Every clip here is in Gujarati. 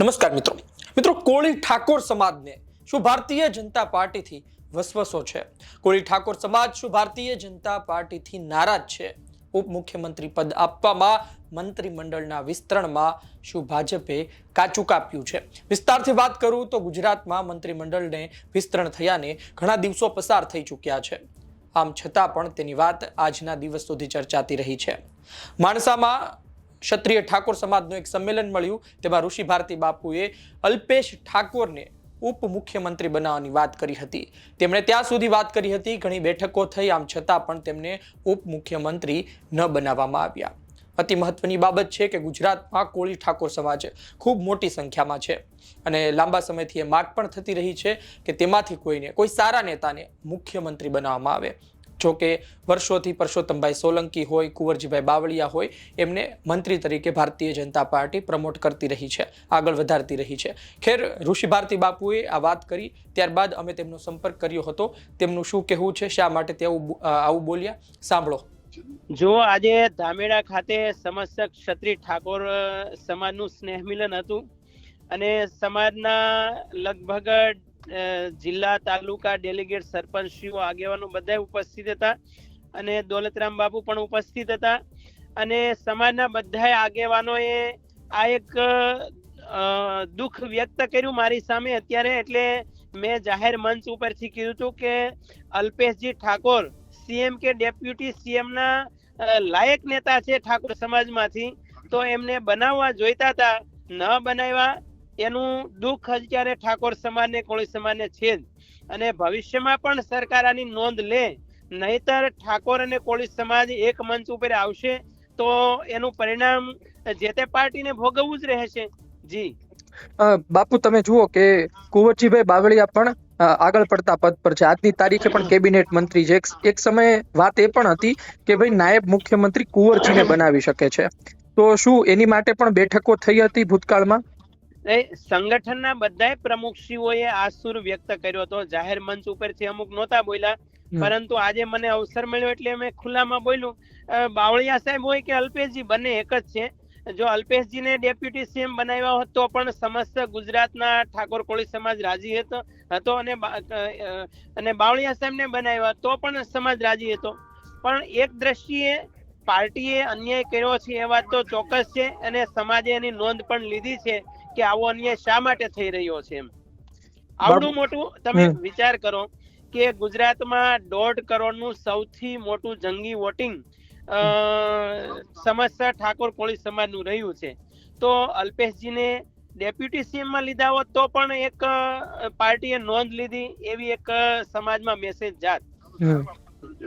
નમસ્કાર મિત્રો. મિત્રો, કોળી ઠાકોર સમાજને શું ભારતીય જનતા પાર્ટીથી વસવસો છે. કોળી ઠાકોર સમાજ શું ભારતીય જનતા પાર્ટીથી નારાજ છે. ઉપમુખ્યમંત્રી પદ આપવામાં મંત્રીમંડળના વિસ્તરણમાં શું ભાજપે કાચું કાપ્યું છે? વિસ્તારથી વાત કરું તો ગુજરાતમાં મંત્રીમંડળને વિસ્તરણ થયાને ઘણા દિવસો પસાર થઈ ચૂક્યા છે. આમ છતાં પણ તેની વાત આજના દિવસ સુધી ચર્ચાતી રહી છે. માણસામાં ક્ષત્રિય ઠાકોર સમાજનું એક સંમેલન મળ્યું. તેમાં ઋષિ ભારતી બાપુએ અલ્પેશ ઠાકોરને ઉપમુખ્યમંત્રી બનાવવાની વાત કરી હતી. તેમણે ત્યાં સુધી વાત કરી હતી, ઘણી બેઠકો થઈ, આમ છતાં પણ તેમને ઉપમુખ્યમંત્રી ન બનાવવામાં આવ્યા. અતિ મહત્વની બાબત છે કે ગુજરાતમાં કોળી ઠાકોર સમાજ ખૂબ મોટી સંખ્યામાં છે. અને લાંબા સમયથી એ માગ પણ થતી રહી છે કે તેમાંથી કોઈને, કોઈ સારા નેતાને મુખ્યમંત્રી બનાવવામાં આવે. જો કે વર્ષોથી પરસોત્તમભાઈ સોલંકી હોય, કુંવરજીભાઈ બાવળિયા હોય, એમને મંત્રી તરીકે ભારતીય જનતા પાર્ટી પ્રમોટ કરતી રહી છે, આગળ વધારતી રહી છે. ખેર, ઋષિ ભારતી બાપુએ આ વાત કરી, ત્યારબાદ અમે તેમનો સંપર્ક કર્યો હતો. તેમનું શું કહેવું છે, શા માટે તેવું આવું બોલ્યા? સાંભળો. જો આજે ધામેડા ખાતે સમસ્ત ક્ષત્રિય ઠાકોર સમાજનું સ્નેહ મિલન હતું અને સમાજના લગભગ જિલ્લા તાલુકા ડેલિગેટ સરપંચશ્રીઓ આગેવાનો બધા ઉપસ્થિત હતા અને દોલતરામ બાપુ પણ ઉપસ્થિત હતા અને સમાજના બધા આગેવાનોએ આ એક દુઃખ વ્યક્ત કર્યું મારી સામે અત્યારે એટલે મેં જાહેર મંચ ઉપરથી કીધું હતું કે અલ્પેશજી ઠાકોર, સીએમ કે ડેપ્યુટી સીએમના લાયક નેતા છે ઠાકોર સમાજમાંથી. તો એમને બનાવવા જોઈતા હતા, ન બનાવ્યા એનું દુઃખ અત્યારે ઠાકોર સમાજને, કોળી સમાજને છે અને ભવિષ્યમાં પણ સરકાર આની નોંધ લે, નહીતર ઠાકોર અને કોળી સમાજ એક મંચ ઉપર આવશે, તો એનું પરિણામ જે તે પાર્ટીને ભોગવવું જ રહેશે. જી. બાપુ, તમે જુઓ કે કુંવરજીભાઈ બાવળિયા પણ આગળ પડતા પદ પર છે. આજની તારીખે પણ કેબિનેટ મંત્રી છે. એક સમયે વાત એ પણ હતી કે ભાઈ નાયબ મુખ્યમંત્રી કુંવરજીને બનાવી શકે છે. તો શું એની માટે પણ બેઠકો થઈ હતી ભૂતકાળમાં? એ સંગઠનના બધાય પ્રમુખશ્રીઓએ આ સુર વ્યક્ત કર્યો હતો. જાહેર મંચ ઉપરથી અમુક નહોતા બોલ્યા. પરંતુ આજે મને અવસર મળ્યો એટલે મેં ખુલ્લામાં બોલ્યું. બાવળિયા સાહેબ હોય કે અલ્પેશજી બંને એક જ છે. જો અલ્પેશજીને ડેપ્યુટી સીએમ બનાવ્યા હોત તો પણ સમસ્ત ગુજરાતના ઠાકોર કોળી સમાજ રાજી હતો હતો અને અને બાવળિયા સાહેબને બનાવ્યા તો પણ સમાજ રાજી હતો. પણ એક દ્રષ્ટિએ પાર્ટીએ અન્યાય કર્યો છે એ વાત તો ચોક્કસ છે અને સમાજે એની નોંધ પણ લીધી છે. કે આવો અન્યાય શા માટે થઈ રહ્યો છે એમ. આવડું મોટું તમે વિચાર કરો કે ગુજરાતમાં દોઢ કરોડનું સૌથી મોટું જંગી વોટિંગ સમસ્યા ઠાકોર કોળી સમાજનું રહ્યું છે. તો અલ્પેશજીને ડેપ્યુટી સીએમમાં લીધા હોત તો પણ એક પાર્ટીએ નોંધ લીધી એવી એક સમાજમાં મેસેજ જાત.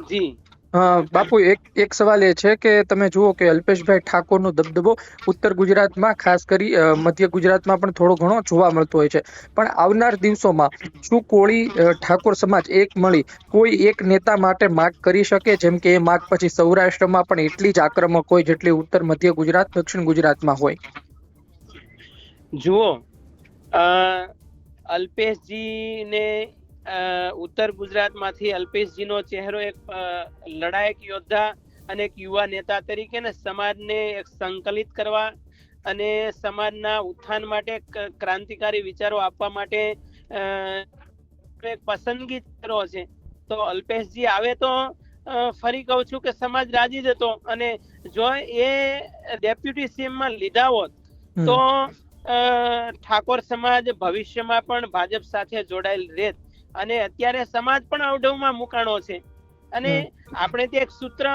જી. બાપુ, એક એક સવાલ એ છે કે તમે જુઓ કે અલ્પેશભાઈ ઠાકોરનો દબદબો ઉત્તર ગુજરાતમાં, ખાસ કરી મધ્ય ગુજરાતમાં પણ થોડો ઘણો જોવા મળતો હોય છે. પણ આવનાર દિવસોમાં શું કોળી ઠાકોર સમાજ એક મળી કોઈ એક નેતા માટે માગ કરી શકે? જેમ કે એ માગ પછી સૌરાષ્ટ્રમાં પણ એટલી જ આક્રમક હોય જેટલી ઉત્તર, મધ્ય ગુજરાત, દક્ષિણ ગુજરાતમાં હોય. જુઓ અલ્પેશજીને ઉત્તર ગુજરાતમાંથી અલ્પેશજીનો ચહેરો એક લડાયક યોદ્ધા અને એક યુવા નેતા તરીકે ને સમાજને એક સંકલિત કરવા અને સમાજના ઉત્થાન માટે ક્રાંતિકારી વિચારો આપવા માટે એક પસંદગી ચહેરો છે. તો અલ્પેશજી આવે તો ફરી કહું છું કે સમાજ રાજી જ હતો અને જો એ ડેપ્યુટી સીએમમાં લીધા હોત તો ઠાકોર સમાજ ભવિષ્યમાં પણ ભાજપ સાથે જોડાયેલ રહેત. અને અત્યારે સમાજ પણ અવઢવમાં મુકાણો છે. અને આપણે તે એક સૂત્ર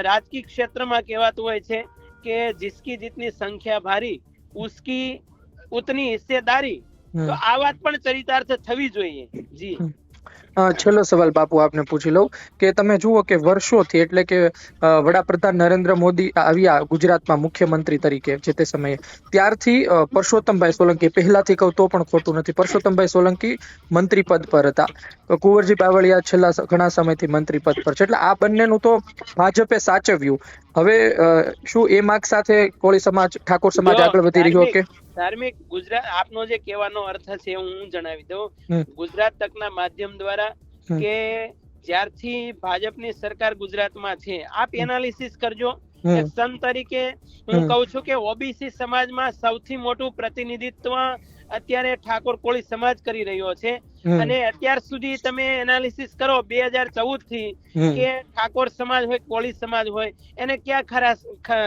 રાજકીય ક્ષેત્રમાં કહેવાતું હોય છે કે જિસકી જીતની સંખ્યા ભારી ઉસકી ઉતની હિસ્સેદારી. તો આ વાત પણ ચરિતાર્થ થવી જોઈએ. જી. છેલ્લો સવાલ બાપુ આપને પૂછી લઉં કે તમે જુઓ કે વર્ષોથી એટલે કે વડાપ્રધાન નરેન્દ્ર મોદી આવ્યા ગુજરાતમાં મુખ્યમંત્રી તરીકે જે તે સમયે. ત્યારથી પરસોત્તમભાઈ સોલંકી, પહેલાથી કહું તો પણ ખોટું નથી. પરસોત્તમભાઈ સોલંકી મંત્રી પદ પર હતા. કુંવરજી બાવળિયા છેલ્લા ઘણા સમયથી મંત્રી પદ પર છે. એટલે આ બંનેનું તો ભાજપે સાચવ્યું. હવે શું એ માર્ગ સાથે કોળી સમાજ ઠાકોર સમાજ આગળ વધી રહ્યો કે ધાર્મિક- ગુજરાત આપનો જે કહેવાનો અર્થ છે હું જણાવી દઉં. ગુજરાત તકના માધ્યમ દ્વારા કે જ્યારથી ભાજપની સરકાર ગુજરાતમાં છે આપ. એનાલિસિસ કરજો. એક સંત તરીકે હું કહું છું કે ઓબીસી સમાજમાં સૌથી મોટું પ્રતિનિધિત્વ અત્યારે ઠાકોર કોળી સમાજ કરી રહ્યો છે. અને અત્યાર સુધી તમે એનાલિસિસ કરો બે હજાર ચૌદથી કે ઠાકોર સમાજ હોય કોળી સમાજ હોય એને ક્યાં ખરા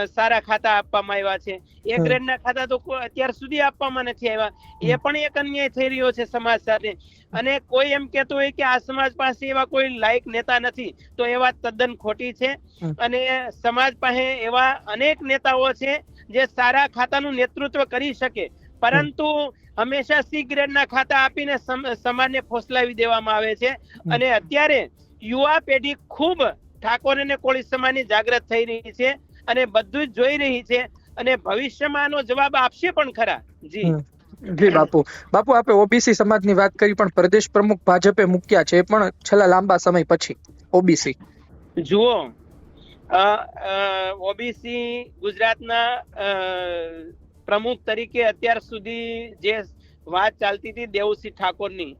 સારા ખાતા આપવામાં આવ્યા છે? એ. ગ્રેડના ખાતા તો અત્યાર સુધી આપવામાં નથી આવ્યા. એ પણ એક અન્યાય થઈ રહ્યો છે સમાજ સાથે. અને કોઈ એમ કેતો હોય કે આ સમાજ પાસે એવા કોઈ લાયક નેતા નથી તો એ વાત તદ્દન ખોટી છે. અને સમાજ પાસે એવા અનેક નેતાઓ છે જે સારા ખાતાનું નેતૃત્વ કરી શકે. પરંતુ હંમેશા સી ગ્રેડના ખાતા આપીને સમ- સમાજને ફોસલાવી દેવામાં આવે છે. અને અત્યારે યુવા પેઢી ખૂબ ઠાકોર અને કોળી સમાજની જાગૃત થઈ રહી છે અને બધું જ જોઈ રહી છે અને ભવિષ્યમાં આનો જવાબ આપશે પણ ખરા. જી. જી બાપુ. બાપુ આપે ઓબીસી સમાજની વાત કરી પણ પ્રદેશ પ્રમુખ ભાજપે મૂક્યા છે પણ છેલ્લા લાંબા સમય પછી. ઓબીસી જુઓ ઓબીસી ગુજરાતના પ્રમુખ તરીકે અત્યાર સુધી જે વાત ચાલતી હતી દેવસિંહ ઠાકોરની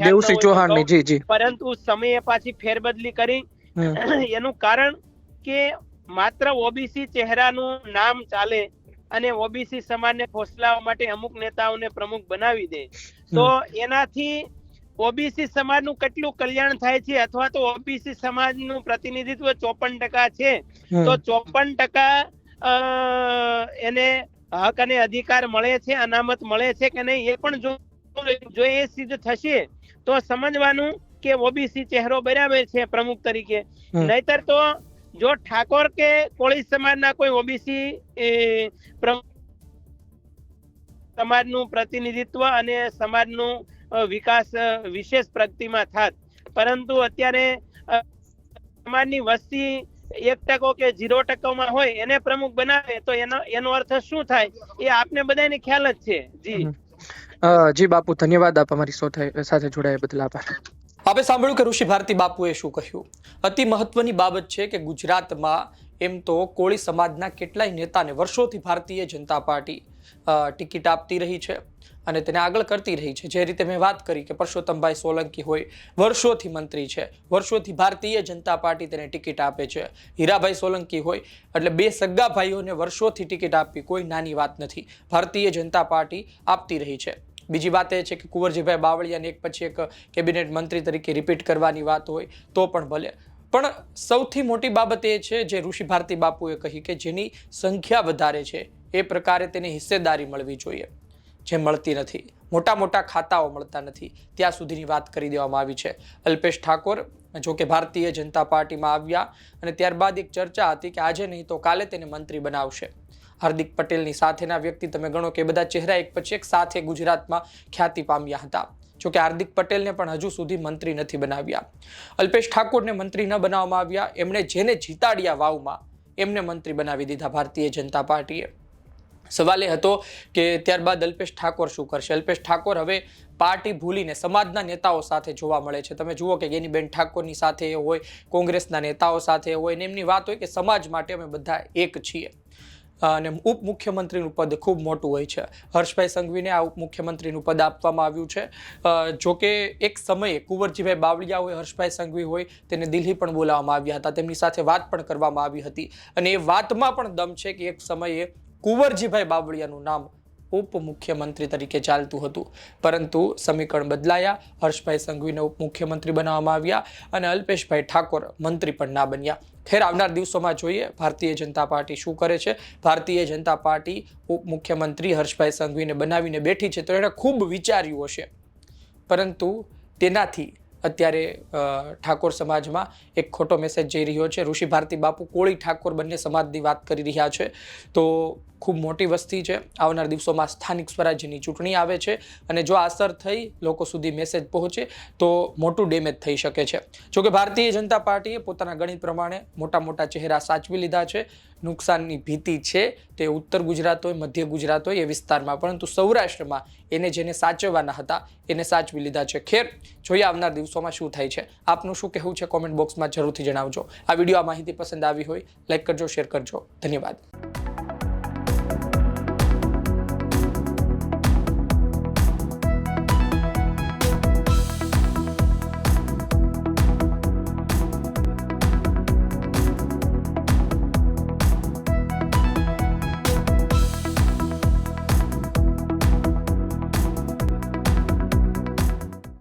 દેવસિંહ ચૌહાણની જી જી. પરંતુ સમયે પાછી ફેરબદલી કરી. એનું કારણ કે માત્ર ઓબીસી ચહેરાનું નામ ચાલે અને ઓબીસી સમાજને ફોસલાવા માટે અમુક નેતાઓને પ્રમુખ બનાવી દે. તો એનાથી ઓબીસી સમાજનું કેટલું કલ્યાણ થાય છે અથવા તો ઓબીસી સમાજનું પ્રતિનિધિત્વ ચોપન ટકા છે? તો ચોપન ટકા એને હક અને અધિકાર મળે છે અનામત મળે છે કે નહીં એ પણ જો જો એ સિદ્ધ થશે તો સમજવાનું કે ઓબીસી ચહેરો બરાબર છે પ્રમુખ તરીકે. નહીતર તો જો ઠાકોર કે કોળી સમાજના કોઈ ઓબીસી સમાજનું પ્રતિનિધિત્વ અને સમાજનું વિકાસ વિશેષ પ્રગતિમાં થાત. પરંતુ અત્યારે સમાજની વસ્તી એક ટકો કે ઝીરો ટકામાં હોય એને પ્રમુખ બનાવે તો એનો એનો અર્થ શું થાય? એ આપને બધાને ખ્યાલ જ છે. જી. જી બાપુ ધન્યવાદ આપ અમારી સાથે સાથે જોડાયા બદલ આભાર. આપણે સાંભળ્યું કે ઋષિ ભારતી બાપુએ શું કહ્યું? અતિ મહત્વની બાબત છે કે ગુજરાતમાં એમ તો કોળી સમાજના કેટલાય નેતાને વર્ષોથી ભારતીય જનતા પાર્ટી ટિકિટ આપતી રહી છે અને તેને આગળ કરતી રહી છે. જે રીતે મેં વાત કરી કે પરસોત્તમભાઈ સોલંકી હોય, વર્ષોથી મંત્રી છે, વર્ષોથી ભારતીય જનતા પાર્ટી તેને ટિકિટ આપે છે. હીરાભાઈ સોલંકી હોય, એટલે બે સગા ભાઈઓને વર્ષોથી ટિકિટ આપવી કોઈ નાની વાત નથી. ભારતીય જનતા પાર્ટી આપતી રહી છે. બીજી વાત એ છે કે કુંવરજીભાઈ બાવળિયાને એક પછી એક કેબિનેટ મંત્રી તરીકે રિપીટ કરવાની વાત હોય, તો પણ ભલે. પણ સૌથી મોટી બાબત એ છે જે ઋષિ ભારતી બાપુએ કહી કે જેની સંખ્યા વધારે છે એ પ્રકારે તેને હિસ્સેદારી મળવી જોઈએ, જે મળતી નથી. મોટા મોટા ખાતાઓ મળતા નથી. ત્યાં સુધીની વાત કરી દેવામાં આવી છે. અલ્પેશ ઠાકોર, જો કે ભારતીય જનતા પાર્ટીમાં આવ્યા અને ત્યારબાદ એક ચર્ચા હતી કે આજે નહીં તો કાલે તેને મંત્રી બનાવશે. હાર્દિક પટેલની સાથેના વ્યક્તિ તમે ગણો કે બધા ચહેરા એક પછી એક સાથે ગુજરાતમાં ખ્યાતિ પામ્યા હતા. જોકે હાર્દિક પટેલને પણ હજુ સુધી મંત્રી નથી બનાવ્યા. અલ્પેશ ઠાકોરને મંત્રી ન બનાવવામાં આવ્યા. એમણે જેને જીતાડ્યા વાવમાં એમને મંત્રી બનાવી દીધા ભારતીય જનતા પાર્ટીએ. સવાલ એ હતો કે ત્યારબાદ અલ્પેશ ઠાકોર શું કરશે? અલ્પેશ ઠાકોર હવે પાર્ટી ભૂલીને સમાજના નેતાઓ સાથે જોવા મળે છે. તમે જુઓ કે ગેનીબેન ઠાકોરની સાથે હોય, કોંગ્રેસના નેતાઓ સાથે હોય ને એમની વાત હોય કે સમાજ માટે અમે બધા એક છીએ. અને ઉપ મુખ્યમંત્રીનું પદ ખૂબ મોટું હોય છે. હર્ષભાઈ સંઘવીને આ ઉપ મુખ્યમંત્રીનું પદ આપવામાં આવ્યું છે. જોકે એક સમયે કુંવરજીભાઈ બાવળિયા હોય, હર્ષભાઈ સંઘવી હોય, તેને દિલ્હી પણ બોલાવવામાં આવ્યા હતા. તેમની સાથે વાત પણ કરવામાં આવી હતી. અને એ વાતમાં પણ દમ છે કે એક સમયે કુંવરજીભાઈ બાવળિયાનું નામ ઉપ મુખ્યમંત્રી તરીકે ચાલતું હતું. પરંતુ સમીકરણ બદલાયા, હર્ષભાઈ સંઘવીને ઉપ મુખ્યમંત્રી બનાવવામાં આવ્યા અને અલ્પેશભાઈ ઠાકોર મંત્રી પણ ના બન્યા. ખેર, આવનાર દિવસોમાં જોઈએ ભારતીય જનતા પાર્ટી શું કરે છે? ભારતીય જનતા પાર્ટી ઉપ મુખ્યમંત્રી હર્ષભાઈ સંઘવીને બનાવીને બેઠી છે તો એણે ખૂબ વિચાર્યું હશે. પરંતુ તેનાથી અત્યારે ઠાકોર સમાજમાં એક ખોટો મેસેજ જઈ રહ્યો છે. ઋષિ ભારતી બાપુ કોળી ઠાકોર બંને સમાજની વાત કરી રહ્યા છે. તો ખૂબ મોટી વસ્તી છે. આવનાર દિવસોમાં સ્થાનિક સ્વરાજ્યની ચૂંટણી આવે છે અને જો અસર થઈ લોકો સુધી મેસેજ પહોંચે તો મોટું ડેમેજ થઈ શકે છે. જોકે ભારતીય જનતા પાર્ટીએ પોતાના ગણિત પ્રમાણે મોટા મોટા ચહેરા સાચવી લીધા છે. નુકસાનની ભીતિ છે તે ઉત્તર ગુજરાત હોય, મધ્ય ગુજરાત હોય એ વિસ્તારમાં, પરંતુ સૌરાષ્ટ્રમાં એને જેને સાચવવાના હતા એને સાચવી લીધા છે. ખેર, જોઈએ આવનાર દિવસોમાં શું થાય છે. આપનું શું કહેવું છે? કોમેન્ટ બોક્સમાં જરૂરથી જણાવજો. આ વીડિયો આ માહિતી પસંદ આવી હોય, લાઈક કરજો, શેર કરજો. ધન્યવાદ.